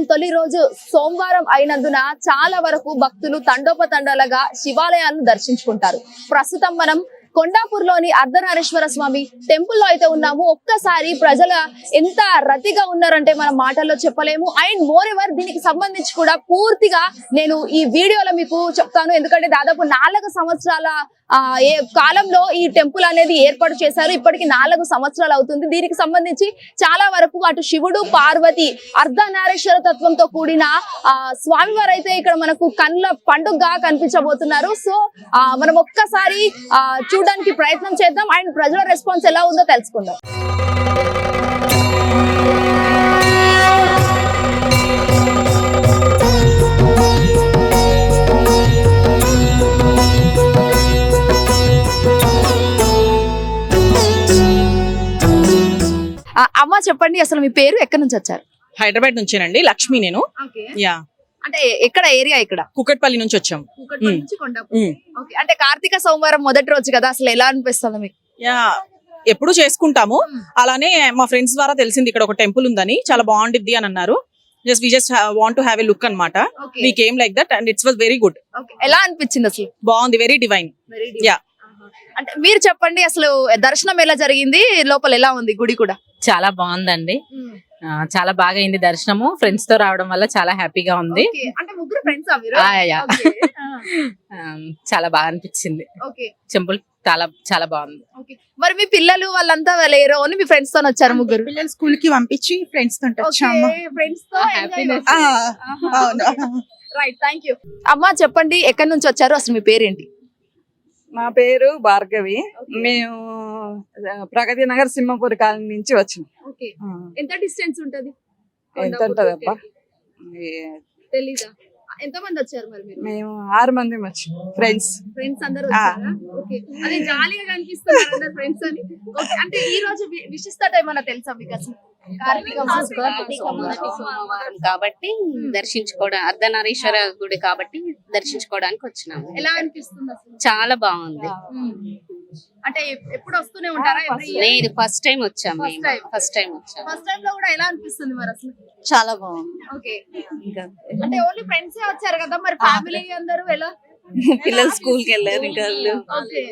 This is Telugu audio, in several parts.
మాసం తొలి రోజు సోమవారం అయినందున చాలా వరకు భక్తులు తండోపతండాలుగా శివాలయాలను దర్శించుకుంటారు. ప్రస్తుతం మనం కొండాపూర్లోని అర్ధనారేశ్వర స్వామి టెంపుల్లో అయితే ఉన్నాము. ఒక్కసారి ప్రజల ఎంత రతిగా ఉన్నారంటే మన మాటల్లో చెప్పలేము. అండ్ మోర్ ఎవర్ దీనికి సంబంధించి కూడా పూర్తిగా నేను ఈ వీడియోలో మీకు చెప్తాను. ఎందుకంటే దాదాపు నాలుగు సంవత్సరాల ఏ కాలంలో ఈ టెంపుల్ అనేది ఏర్పాటు చేశారు. ఇప్పటికి నాలుగు సంవత్సరాలు అవుతుంది. దీనికి సంబంధించి చాలా వరకు అటు శివుడు పార్వతి అర్ధనారేశ్వర తత్వంతో కూడిన ఆ స్వామివారు అయితే ఇక్కడ మనకు కళ్ళ పండుగగా కనిపించబోతున్నారు. సో ఆ మనం ఒక్కసారి చూ చూడడానికి ప్రయత్నం చేద్దాం. అండ్ ప్రజల రెస్పాన్స్ ఎలా ఉందో తెలుసుకుందాం. ఆ, అమ్మ చెప్పండి అసలు మీ పేరు ఎక్కడి నుంచి వచ్చారు? హైదరాబాద్ నుంచేనండి లక్ష్మి నేను. యా. అంటే ఎక్కడ ఏరియా ఇక్కడ? కుకట్పల్లి నుంచి వచ్చాం కూకట్పల్లి మ్. నుంచి కొండాపూర్. ఉమ్. ఓకే. అంటే కార్తీక సోమవారం మొదటి రోజు కదా అసలు ఎలా అనిపిస్తుంది మీకు? యా ఎప్పుడు చేసుకుంటాము. అలానే మా ఫ్రెండ్స్ ద్వారా తెలిసింది ఇక్కడ ఒక టెంపుల్ ఉందని. చాలా బాగుండిద్ది అని అన్నారు. Just we just want to have a look అనమాట okay. We came like that and it's was very good. ఎలా అనిపించింది అసలు? బాగుంది వెరీ డివైన్ Yeah. అంటే మీరు చెప్పండి అసలు దర్శనం ఎలా జరిగింది? లోపల ఎలా ఉంది గుడి కూడా? చాలా బాగుందండి. చాలా బాగా అయింది దర్శనము. ఫ్రెండ్స్తో రావడం వల్ల చాలా హ్యాపీగా ఉంది. అంటే ముగ్గురు ఫ్రెండ్స్ చాలా బాగా అనిపించింది. ఓకే. టెంపుల్ చాలా చాలా బాగుంది. ఓకే. మరి మీ పిల్లలు వాళ్ళంతా లేరు అని మీ ఫ్రెండ్స్తో వచ్చారు ముగ్గురు? పిల్లలు స్కూల్కి పంపించి ఫ్రెండ్స్ వచ్చాము ఫ్రెండ్స్తో రైట్ థ్యాంక్ యూ అమ్మా చెప్పండి ఎక్కడి నుంచి వచ్చారు? అసలు మీ పేరేంటి? నా పేరు భార్గవి. మేము ప్రగతి నగర్ సింహపూర్ కాలనీ నుంచి వచ్చినాం. ఓకే. ఎంత డిస్టెన్స్ ఉంటది? ఎంత ఉంటదబ్బా ఏ- తెలీదా? ఎంత మంది వచ్చారు మరి మీరు? మేము ఆరు మంది వచ్చినాం ఫ్రెండ్స్ ఫ్రెండ్స్ అందరూ. వచ్చారా? ఓకే. అదే జాలీగా కనిపిస్తున్నారు అందరు ఫ్రెండ్స్ అని. ఓకే. అంటే ఈ రోజు విశిష్టత ఏమన్నా తెలుసా మీకు అసలు? కార్తీక సోమవారం కాబట్టి దర్శించుకోవడం అర్ధనారీశ్వర గుడి కాబట్టి దర్శించుకోవడానికి వచ్చినాము. ఎలా అనిపిస్తుంది చాలా బాగుంది. అంటే ఎప్- ఎప్పుడు వస్తూనే ఉంటారా నేను first time time. First time వచ్చాము ఫస్ట్ టైం లో కూడా ఎలా అనిపిస్తుంది మరి అసలు? చాలా బాగుంది. ఓకే. అంటే ఓన్లీ ఫ్రెండ్స్ వచ్చారు కదా మరి? ఫ్యామిలీ అందరూ ఎలా? పిల్లలు స్కూల్కి వెళ్ళారు ఇంకా వాళ్ళు. అంటే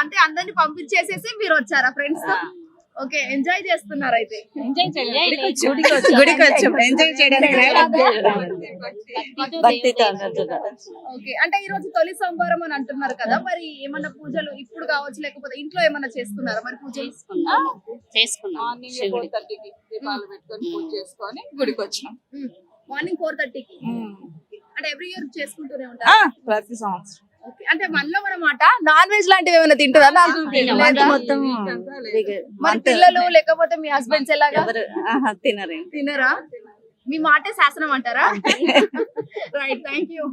అంటే అందరిని పంపించేసేసి మీరు వచ్చారా ఫ్రెండ్స్తో? ఓకే ఎంజాయ్ చేస్తున్నారు అయితే గుడికి వచ్చాం. ఎంజాయ్ చేయడానికి ఓకే అంటే ఈ రోజు తొలి సోమవారం అని అంటున్నారు కదా మరి ఏమన్నా పూజలు ఇప్పుడు కావచ్చు లేకపోతే ఇంట్లో ఏమన్నా చేసుకున్నారా? మరి పూజలు చేసుకున్నాం. దీపాలు పెట్టుకొని పూజ చేసుకొని గుడికి వచ్చినాం. మార్నింగ్ ఫోర్ థర్టీకి. అంటే ఎవ్రీ ఇయర్ చేసుకుంటూనే ఉంటారు? ప్రతి సంవత్సరం. అంటే మనలో అన్నమాట నాన్ వెజ్ లాంటివి ఏమైనా లేదా? మొత్తం మరి పిల్లలు లేకపోతే మీ హస్బెండ్స్ ఎలాగా? తినరు. తినరా? మీ మాటే శాసనం అంటారా? రైట్ థ్యాంక్ యూ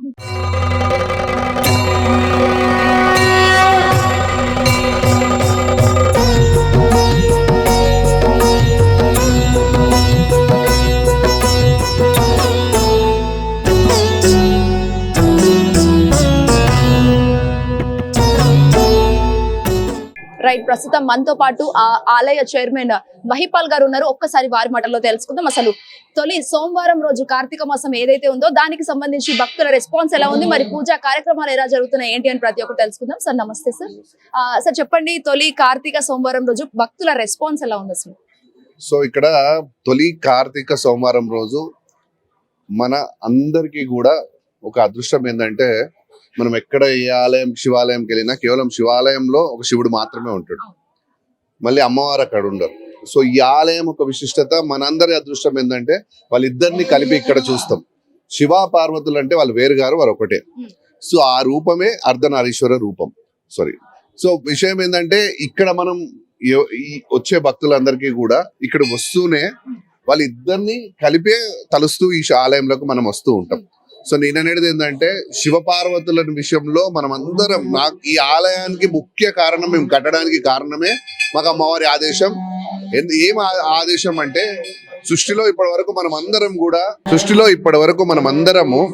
రైట్ ప్రస్తుతం మనతో పాటు ఆ ఆలయ చైర్మన్ మహిపాల్ గారు ఉన్నారు. ఒక్కసారి వారి మాటల్లో తెలుసుకుందాం. అసలు తొలి సోమవారం రోజు కార్తీక మాసం ఏదైతే ఉందో దానికి సంబంధించి భక్తుల రెస్పాన్స్ ఎలా ఉంది? మరి పూజా కార్యక్రమాలు ఎలా జరుగుతున్నాయి? ఏంటి అని ప్రతి ఒక్కరు తెలుసుకుందాం. సార్ నమస్తే సార్. ఆ, సార్ చెప్పండి తొలి కార్తీక సోమవారం రోజు భక్తుల రెస్పాన్స్ ఎలా ఉంది అసలు? సో ఇక్కడ తొలి కార్తీక సోమవారం రోజు మన అందరికీ కూడా ఒక అదృష్టం ఏంటంటే మనం ఎక్కడ ఏ ఆలయం శివాలయంకి వెళ్ళినా కేవలం శివాలయంలో ఒక శివుడు మాత్రమే ఉంటాడు. మళ్ళీ అమ్మవారు అక్కడ ఉండరు. సో ఈ ఆలయం ఒక విశిష్టత మనందరి అదృష్టం ఏంటంటే వాళ్ళిద్దరిని కలిపి ఇక్కడ చూస్తాం. శివ పార్వతులు అంటే వాళ్ళు వేరు గారు వారు ఒకటే. సో ఆ రూపమే అర్ధనారీశ్వర రూపం. సారీ సో విషయం ఏంటంటే ఇక్కడ మనం వచ్చే భక్తులందరికీ కూడా ఇక్కడ వస్తూనే వాళ్ళిద్దరిని కలిపే తలుస్తూ ఈ ఆలయంలోకి మనం వస్తూ ఉంటాం. సో నేను అనేది ఏంటంటే శివపార్వతుల విషయంలో మనం అందరం నాకు ఈ ఆలయానికి ముఖ్య కారణం మేము కట్టడానికి కారణమే మాకు అమ్మవారి ఆదేశం. ఎందు- ఏం ఆదేశం అంటే సృష్టిలో ఇప్పటి వరకు మనం అందరం కూడా సృష్టిలో ఇప్పటి వరకు మనం అందరము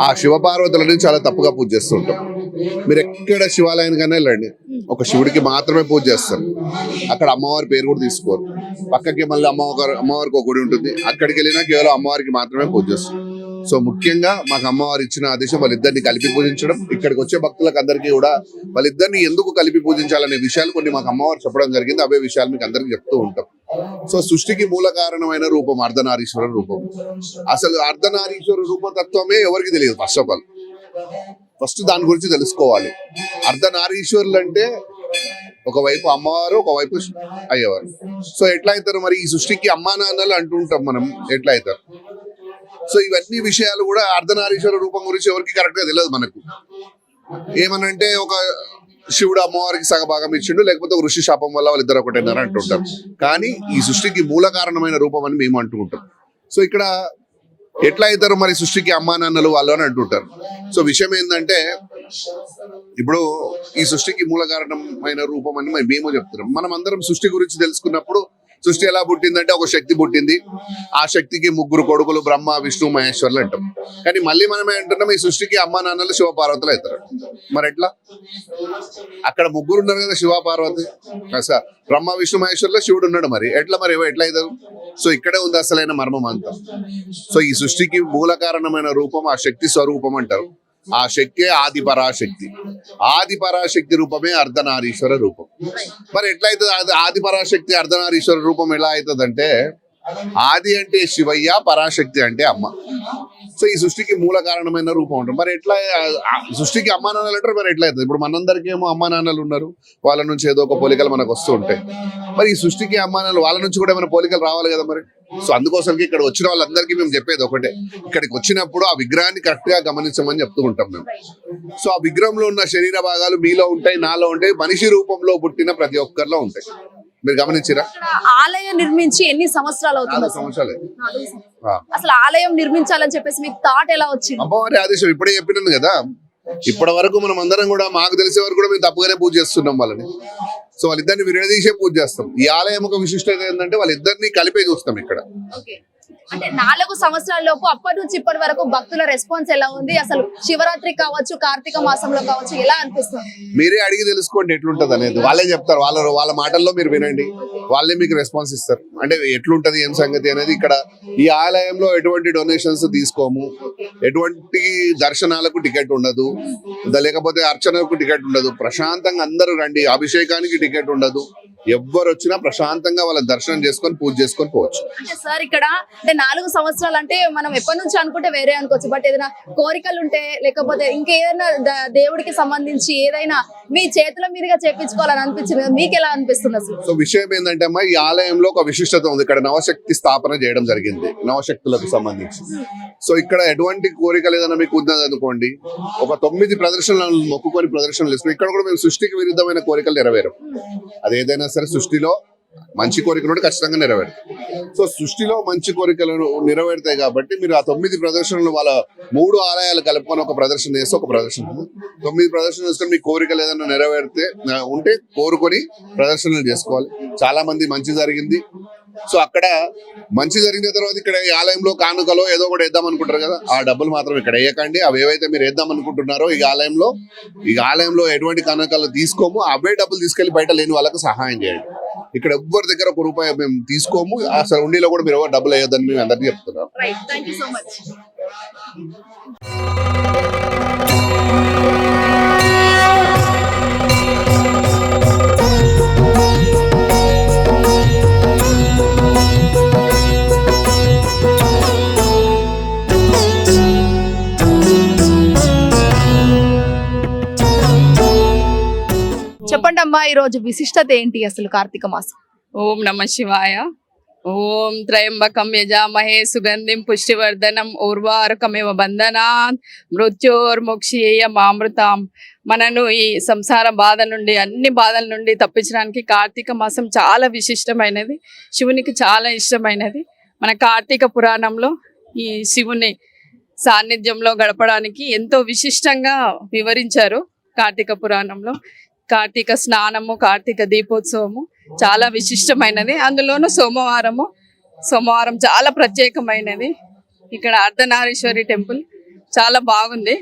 ఆ శివపార్వతులని చాలా తప్పుగా పూజ చేస్తుంటాం. మీరు ఎక్కడ శివాలయానికైనా వెళ్ళండి. ఒక శివుడికి మాత్రమే పూజ చేస్తారు. అక్కడ అమ్మవారి పేరు కూడా తీసుకోరు. పక్కకి మళ్ళీ అమ్మవారి అమ్మవారికి ఒక గుడి ఉంటుంది. అక్కడికి వెళ్ళినా కేవలం అమ్మవారికి మాత్రమే పూజ చేస్తారు. సో ముఖ్యంగా మాకు అమ్మవారు ఇచ్చిన ఆదేశం వాళ్ళిద్దరిని కలిపి పూజించడం ఇక్కడికి వచ్చే భక్తులకు అందరికీ కూడా వాళ్ళిద్దరిని ఎందుకు కలిపి పూజించాలనే విషయాలు కొన్ని మాకు అమ్మవారు చెప్పడం జరిగింది. అవే విషయాలు మీకు అందరికీ చెప్తూ ఉంటాం. సో సృష్టికి మూల కారణమైన రూపం అర్ధనారీశ్వర రూపం. అసలు అర్ధనారీశ్వర రూపతత్వమే ఎవరికి తెలియదు ఫస్ట్ ఆఫ్ ఆల్ ఫస్ట్ దాని గురించి తెలుసుకోవాలి. అర్ధనారీశ్వరులు అంటే ఒకవైపు అమ్మవారు ఒకవైపు అయ్యేవారు. సో ఎట్లా అవుతారు మరి? ఈ సృష్టికి అమ్మా నాన్నలు అంటుంటాం మనం. ఎట్లా అవుతారు? సో ఇవన్నీ విషయాలు కూడా అర్ధనారీశ్వర రూపం గురించి ఎవరికి కరెక్ట్గా తెలియదు మనకు. ఏమనంటే ఒక శివుడు అమ్మవారికి సగభాగం ఇచ్చిండు లేకపోతే ఒక ఋషి శాపం వల్ల వాళ్ళిద్దరు ఒకటేనారు అంటుంటారు. కానీ ఈ సృష్టికి మూల కారణమైన రూపం అని మేము అంటుంటాం సో ఇక్కడ ఎట్లా అవుతారు మరి సృష్టికి అమ్మా నాన్నలు వాళ్ళు అని అంటుంటారు. సో విషయం ఏంటంటే ఇప్పుడు ఈ సృష్టికి మూల కారణమైన రూపం అని మేము చెప్తున్నాం. మనం అందరం సృష్టి గురించి తెలుసుకున్నప్పుడు సృష్టి ఎలా పుట్టిందంటే ఒక శక్తి పుట్టింది. ఆ శక్తికి ముగ్గురు కొడుకులు బ్రహ్మ విష్ణు మహేశ్వర్లు అంటాం. కానీ మళ్ళీ మనం అంటున్నాం ఈ సృష్టికి అమ్మ నాన్నలు శివపార్వతులు అవుతారు. మరి ఎట్లా? అక్కడ ముగ్గురు ఉన్నారు కదా శివపార్వతి. బ్రహ్మ విష్ణు మహేశ్వర్లో శివుడు ఉన్నాడు మరి. ఎట్లా మరి? ఎట్లా అవుతారు? సో ఇక్కడే ఉంది అసలైన మర్మం అంతా. సో ఈ సృష్టికి మూల కారణమైన రూపం ఆ శక్తి స్వరూపం అంటారు. ఆ శక్తే ఆది పరాశక్తి ఆది పరాశక్తి రూపమే అర్ధనారీశ్వర రూపం. మరి ఎట్లయితుంది ఆది- ఆది పరాశక్తి అర్ధనారీశ్వర రూపం ఎలా అవుతుంది అంటే ఆది అంటే శివయ్య పరాశక్తి అంటే అమ్మ. సో ఈ సృష్టికి మూల కారణమైన రూపం ఉంటుంది. మరి ఎట్లా సృష్టికి అమ్మా నాన్నలు అంటారు మరి ఎట్లా అవుతుంది? ఇప్పుడు మనందరికీ ఏమో అమ్మా నాన్నలు ఉన్నారు వాళ్ళ నుంచి ఏదో ఒక పోలికలు మనకు వస్తూ ఉంటాయి. మరి ఈ సృష్టికి అమ్మా నాన్నలు వాళ్ళ నుంచి కూడా ఏమైనా పోలికలు రావాలి కదా మరి? సో అందుకోసం ఇక్కడ వచ్చిన వాళ్ళందరికీ మేము చెప్పేది ఒకటే. ఇక్కడికి వచ్చినప్పుడు ఆ విగ్రహాన్ని కరెక్ట్గా గమనించమని చెప్తూ ఉంటాం మేము. సో ఆ విగ్రహంలో ఉన్న శరీర భాగాలు మీలో ఉంటాయి నాలో ఉంటాయి మనిషి రూపంలో పుట్టిన ప్రతి ఒక్కరిలో ఉంటాయి. మీరు గమనించిరా? ఆలయం నిర్మించి ఎన్ని సంవత్సరాలు అవుతుంది? సంవత్సరాలే. అసలు ఆలయం నిర్మించాలని చెప్పేసి మీకు థాట్ ఎలా వచ్చింది? అమ్మవారి ఆదేశం ఇప్పుడే చెప్పినాను కదా. ఇప్పటి వరకు మనం అందరం కూడా మాకు తెలిసే వరకు కూడా మేము తప్పుగానే పూజ చేస్తున్నాం వాళ్ళని. సో వాళ్ళిద్దరిని విడదీసే పూజ చేస్తాం. ఈ ఆలయం ఒక విశిష్టత ఏంటంటే వాళ్ళిద్దరిని కలిపే చూస్తాం ఇక్కడ. అంటే నాలుగు సంవత్సరాల లోపు అప్పటి నుంచి ఇప్పటి వరకు భక్తుల రెస్పాన్స్ ఎలా ఉంది? అసలు శివరాత్రి కావచ్చు కార్తీక మాసంలో కావచ్చు ఎలా అనిపిస్తుంది? మీరే అడిగి తెలుసుకోండి ఎట్లుంటది అనేది. వాళ్ళే చెప్తారు. వాళ్ళ వాళ్ళ మాటల్లో మీరు వినండి. వాళ్ళే మీకు రెస్పాన్స్ ఇస్తారు. అంటే ఎట్లుంటది ఏం సంగతి అనేది ఇక్కడ ఈ ఆలయంలో ఎటువంటి డొనేషన్స్ తీసుకోము. ఎటువంటి దర్శనాలకు టికెట్ ఉండదు. లేకపోతే అర్చనకు టికెట్ ఉండదు. ప్రశాంతంగా అందరూ రండి. అభిషేకానికి టికెట్ ఉండదు. ఎవ్వరు వచ్చినా ప్రశాంతంగా వాళ్ళ దర్శనం చేసుకొని పూజ చేసుకొని పోవచ్చు. అంటే సార్ ఇక్కడ అంటే నాలుగు సంవత్సరాలు అంటే మనం ఎప్పటి నుంచి అనుకుంటే వేరే అనుకోవచ్చు బట్ ఏదైనా కోరికలు ఉంటే లేకపోతే ఇంకేదైనా దేవుడికి సంబంధించి ఏదైనా మీ చేతుల మీదుగా చేపించుకోవాలని అనిపించింది మీకు ఎలా అనిపిస్తుంది అసలు? సో విషయం ఏంటంటే అమ్మా ఈ ఆలయంలో ఒక విశిష్టత ఉంది. ఇక్కడ నవశక్తి స్థాపన చేయడం జరిగింది నవశక్తులకు సంబంధించి. సో ఇక్కడ ఎటువంటి కోరికలు ఏదైనా మీకు ఉన్నది అనుకోండి ఒక తొమ్మిది ప్రదర్శనలు మొక్కుకొని ప్రదర్శనలు ఇస్తున్నాం ఇక్కడ కూడా మేము సృష్టికి విరుద్ధమైన కోరికలు నెరవేరం అది ఏదైనా సరే సృష్టిలో మంచి కోరికలు ఖచ్చితంగా నెరవేరుతాయి. సో సృష్టిలో మంచి కోరికలు నెరవేరుతాయి కాబట్టి మీరు ఆ తొమ్మిది ప్రదర్శనలు వాళ్ళ మూడు ఆలయాలు కలుపుకొని ఒక ప్రదర్శన చేస్తే ఒక ప్రదర్శన. తొమ్మిది ప్రదర్శనలు చేసుకొని మీ కోరికలు ఏదైనా నెరవేరితే ఉంటే కోరుకొని ప్రదర్శనలు చేసుకోవాలి. చాలా మంది మంచి జరిగింది. సో అక్కడ మంచి జరిగిన తర్వాత ఇక్కడ ఈ ఆలయంలో కానుకలో ఏదో ఒకటి వేద్దాం అనుకుంటారు కదా ఆ డబ్బులు మాత్రం ఇక్కడ వేయకండి. అవి ఏవైతే మీరు వేద్దాం అనుకుంటున్నారో ఈ ఆలయంలో ఈ ఆలయంలో ఎటువంటి కానుకలు తీసుకోము అవే డబ్బులు తీసుకెళ్ళి బయట లేని వాళ్ళకి సహాయం చేయండి. ఇక్కడ ఎవ్వరి దగ్గర ఒక రూపాయి మేము తీసుకోము అసలు ఉండిలో కూడా మీరు ఎవరు డబ్బులు వేయొద్దని మేము అందరికీ చెప్తున్నాం. ఈరోజు ఈ రోజు విశిష్టత ఏంటి అసలు కార్తీక మాసం? ఓం నమ శివాయ. ఓం త్రయంబకం యజామహే సుగంధిం పుష్టివర్ధనం ఊర్వారుకమివ బంధనాన్ మృత్యోర్ముక్షేయ మామృతాం మనను ఈ సంసార బాధ నుండి అన్ని బాధల నుండి తప్పించడానికి కార్తీక మాసం చాలా విశిష్టమైనది. శివునికి చాలా ఇష్టమైనది. మన కార్తీక పురాణంలో ఈ శివుని సాన్నిధ్యంలో గడపడానికి ఎంతో విశిష్టంగా వివరించారు కార్తీక పురాణంలో. కార్తీక స్నానము కార్తీక దీపోత్సవము చాలా విశిష్టమైనది. అందులోనూ సోమవారము సోమవారం చాలా ప్రత్యేకమైనది. ఇక్కడ అర్ధనారీశ్వరి టెంపుల్ చాలా బాగుంది.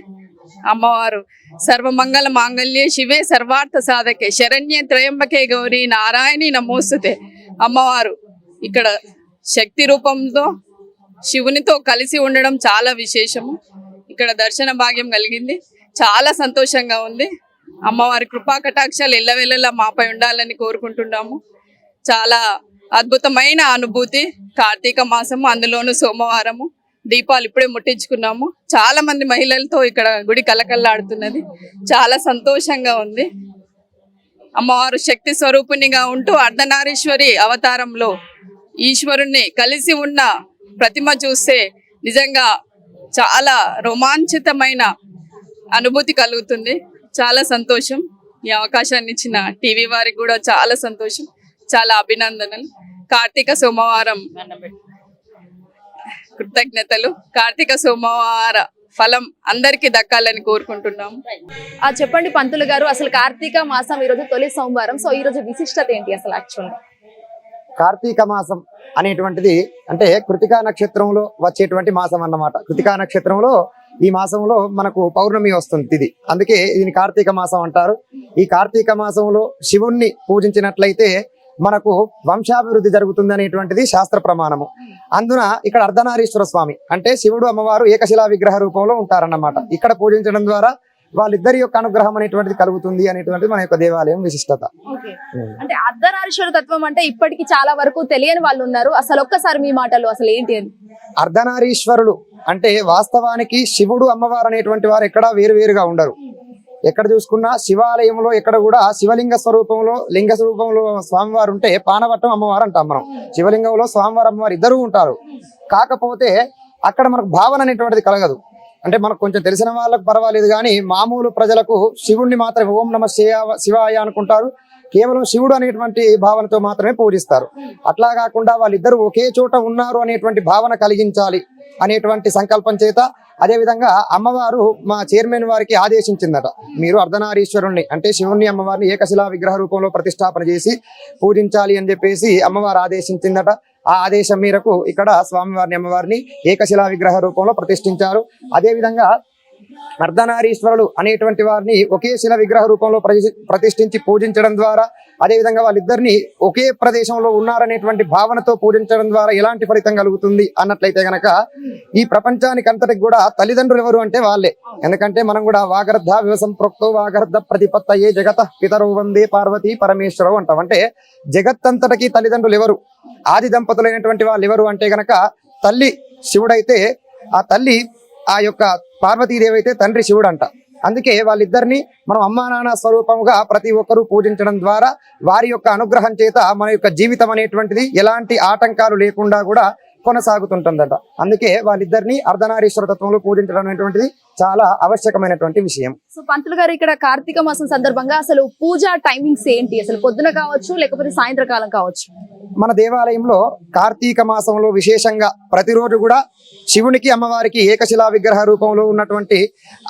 అమ్మవారు సర్వమంగళ మాంగళ్యే శివే సర్వార్థ సాధకే. శరణ్య త్రయంబకే గౌరి నారాయణి నమోస్తుతే. అమ్మవారు ఇక్కడ శక్తి రూపంతో శివునితో కలిసి ఉండడం చాలా విశేషము. ఇక్కడ దర్శన భాగ్యం కలిగింది. చాలా సంతోషంగా ఉంది. అమ్మవారి కృపా కటాక్షాలు ఎల్లవెల్లలా మాపై ఉండాలని కోరుకుంటున్నాము. చాలా అద్భుతమైన అనుభూతి కార్తీక మాసము అందులోను సోమవారము దీపాలు ఇప్పుడే ముట్టించుకున్నాము. చాలా మంది మహిళలతో ఇక్కడ గుడి కలకల్లాడుతున్నది చాలా సంతోషంగా ఉంది. అమ్మవారు శక్తి స్వరూపిణిగా ఉంటూ అర్ధనారీశ్వరి అవతారంలో ఈశ్వరుణ్ణి కలిసి ఉన్న ప్రతిమ చూస్తే నిజంగా చాలా రోమాంచితమైన అనుభూతి కలుగుతుంది. చాలా సంతోషం. ఈ అవకాశాన్ని ఇచ్చిన టీవీ వారికి కూడా చాలా సంతోషం. చాలా అభినందనలు. కార్తీక సోమవారం కృతజ్ఞతలు. కార్తీక సోమవార ఫలం అందరికీ దక్కాలని కోరుకుంటున్నాము. ఆ చెప్పండి పంతులు గారు అసలు కార్తీక మాసం ఈ రోజు తొలి సోమవారం. సో ఈ రోజు విశిష్టత ఏంటి అసలు యాక్చువల్ కార్తీక మాసం అనేటువంటిది అంటే కృతికా నక్షత్రంలో వచ్చేటువంటి మాసం అన్నమాట. కృతికా నక్షత్రంలో ఈ మాసంలో మనకు పౌర్ణమి వస్తుంది తిది. అందుకే దీని కార్తీక మాసం అంటారు. ఈ కార్తీక మాసంలో శివుణ్ణి పూజించినట్లయితే మనకు వంశాభివృద్ధి జరుగుతుంది అనేటువంటిది శాస్త్ర ప్రమాణము. అందున ఇక్కడ అర్ధనారీశ్వర స్వామి అంటే శివుడు అమ్మవారు ఏకశిలా విగ్రహ రూపంలో ఉంటారన్నమాట. ఇక్కడ పూజించడం ద్వారా వాళ్ళిద్దరి యొక్క అనుగ్రహం అనేటువంటిది కలుగుతుంది అనేటువంటిది మన యొక్క దేవాలయం విశిష్టత. అంటే అర్ధనారీశ్వర తత్వం అంటే ఇప్పటికి చాలా వరకు తెలియని వాళ్ళు ఉన్నారు. అసలు ఒక్కసారి మీ మాటలు అసలు ఏంటి అని? అర్ధనారీశ్వరులు అంటే వాస్తవానికి శివుడు అమ్మవారు అనేటువంటి వారు ఎక్కడా వేరు వేరుగా ఉండరు. ఎక్కడ చూసుకున్నా శివాలయంలో ఎక్కడ కూడా శివలింగ స్వరూపంలో లింగ స్వరూపంలో స్వామివారు ఉంటే పానవట్టం అమ్మవారు అంటాం మనం. శివలింగంలో స్వామివారు అమ్మవారు ఇద్దరు ఉంటారు. కాకపోతే అక్కడ మనకు భావన అనేటువంటిది కలగదు. అంటే మనకు కొంచెం తెలిసిన వాళ్ళకు పర్వాలేదు కానీ మామూలు ప్రజలకు శివుణ్ణి మాత్రమే ఓం నమ శివ శివాయ అనుకుంటారు. కేవలం శివుడు అనేటువంటి భావనతో మాత్రమే పూజిస్తారు. అట్లా కాకుండా వాళ్ళిద్దరూ ఒకే చోట ఉన్నారు అనేటువంటి భావన కలిగించాలి అనేటువంటి సంకల్పం చేత అదే విధంగా అమ్మవారు మా చైర్మన్ వారికి ఆదేశించిందట. మీరు అర్ధనారీశ్వరుణ్ణి అంటే శివుణ్ణి అమ్మవారిని ఏకశిలా విగ్రహ రూపంలో ప్రతిష్టాపన చేసి పూజించాలి అని చెప్పేసి అమ్మవారు ఆదేశించిందట. ఆ ఆదేశం మేరకు ఇక్కడ స్వామివారిని అమ్మవారిని ఏకశిలా విగ్రహ రూపంలో ప్రతిష్ఠించారు. అదే విధంగా అనేటువంటి వారిని ఒకే శిల విగ్రహ రూపంలో ప్రతి- ప్రతిష్ఠించి పూజించడం ద్వారా అదేవిధంగా వాళ్ళిద్దరిని ఒకే ప్రదేశంలో ఉన్నారనేటువంటి భావనతో పూజించడం ద్వారా ఎలాంటి ఫలితం కలుగుతుంది అన్నట్లయితే గనక ఈ ప్రపంచానికి అంతటికి కూడా తల్లిదండ్రులు ఎవరు అంటే వాళ్ళే. ఎందుకంటే మనం కూడా వాగర్ధ వివసంప్రోక్తో వాగర్ధ ప్రతిపత్తయే జగత పితరు వందే పార్వతి పరమేశ్వరవు అంటాం. అంటే జగత్ అంతటికి తల్లిదండ్రులు ఎవరు? ఆది దంపతులైనటువంటి వాళ్ళు ఎవరు అంటే గనక తల్లి శివుడైతే ఆ తల్లి ఆ యొక్క పార్వతీదేవి అయితే తండ్రి శివుడు అంట అందుకే వాళ్ళిద్దరిని మనం అమ్మా నాన్న స్వరూపముగా ప్రతి ఒక్కరూ పూజించడం ద్వారా వారి యొక్క అనుగ్రహం చేత మన యొక్క జీవితం అనేటువంటిది ఎలాంటి ఆటంకాలు లేకుండా కూడా కొనసాగుతుంటుందట. అందుకే వాళ్ళిద్దరిని అర్ధనారీశ్వర తత్వంలో పూజించడం అనేటువంటిది చాలా ఆవశ్యకమైనటువంటి విషయం. సో పంతులు గారు ఇక్కడ కార్తీక మాసం సందర్భంగా అసలు పూజ టైమింగ్స్ ఏంటి? అసలు పొద్దున కావచ్చు లేకపోతే సాయంత్రకాలం కావచ్చు? మన దేవాలయంలో కార్తీక మాసంలో విశేషంగా ప్రతిరోజు కూడా శివునికి అమ్మవారికి ఏకశిలా విగ్రహ రూపంలో ఉన్నటువంటి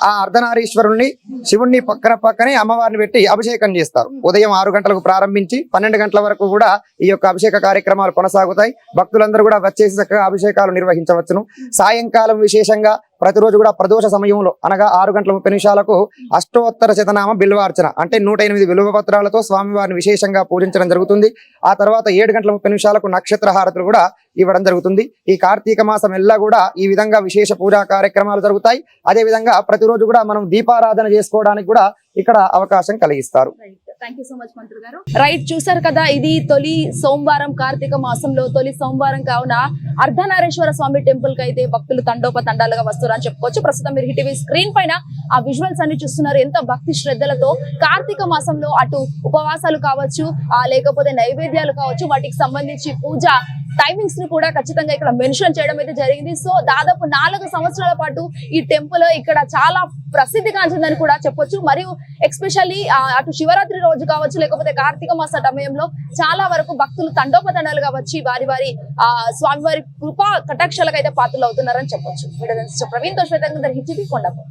ఆ అర్ధనారీశ్వరుణ్ణి శివుణ్ణి పక్కన పక్కనే అమ్మవారిని పెట్టి అభిషేకం చేస్తారు. ఉదయం ఆరు గంటలకు ప్రారంభించి పన్నెండు గంటల వరకు కూడా ఈ యొక్క అభిషేక కార్యక్రమాలు కొనసాగుతాయి. భక్తులందరూ కూడా వచ్చేసి చక్కగా అభిషేకాలు నిర్వహించవచ్చును. సాయంకాలం విశేషంగా ప్రతిరోజు కూడా ప్రదోష సమయంలో అనగా ఆరు గంటల ముప్పై నిమిషాలకు అష్టోత్తర శతనామ బిల్వార్చన అంటే నూట ఎనిమిది విలువ పత్రాలతో స్వామివారిని విశేషంగా పూజించడం జరుగుతుంది. ఆ తర్వాత ఏడు గంటల ముప్పై నిమిషాలకు నక్షత్ర హారతులు కూడా ఇవ్వడం జరుగుతుంది. ఈ కార్తీక మాసం ఎల్లా కూడా ఈ విధంగా విశేష పూజా కార్యక్రమాలు జరుగుతాయి. అదే విధంగా ప్రతిరోజు కూడా మనం దీపారాధన చేసుకోవడానికి కూడా ఇక్కడ అవకాశం కలిగిస్తారు. థ్యాంక్ యూ సో మచ్ మంత్రి గారు. రైట్ చూసారు కదా ఇది తొలి సోమవారం కార్తీక మాసంలో తొలి సోమవారం కావున అర్ధనారేశ్వర స్వామి టెంపుల్కి అయితే భక్తులు తండోప తండాలుగా వస్తారు అని చెప్పుకోవచ్చు. ప్రస్తుతం మీరు టీవీ స్క్రీన్ పైన ఆ విజువల్స్ అన్ని చూస్తున్నారు. ఎంత భక్తి శ్రద్ధలతో కార్తీక మాసంలో అటు ఉపవాసాలు కావచ్చు ఆ లేకపోతే నైవేద్యాలు కావచ్చు వాటికి సంబంధించి పూజ టైమింగ్స్ని కూడా ఖచ్చితంగా ఇక్కడ మెన్షన్ చేయడం అయితే జరిగింది. సో దాదాపు నాలుగు సంవత్సరాల పాటు ఈ టెంపుల్ ఇక్కడ చాలా ప్రసిద్ధి కాంచిందని కూడా చెప్పొచ్చు. మరియు ఎక్స్పెషల్లీ అటు శివరాత్రి రోజు కావచ్చు లేకపోతే కార్తీక మాస సమయంలో చాలా వరకు భక్తులు తండోపతండాలుగా వచ్చి వారి వారి ఆ స్వామివారి కృపా కటాక్షాలకు అయితే పాత్రలు అవుతున్నారని చెప్పొచ్చు. ప్రవీణ్తో శ్వేతంగా కొండపు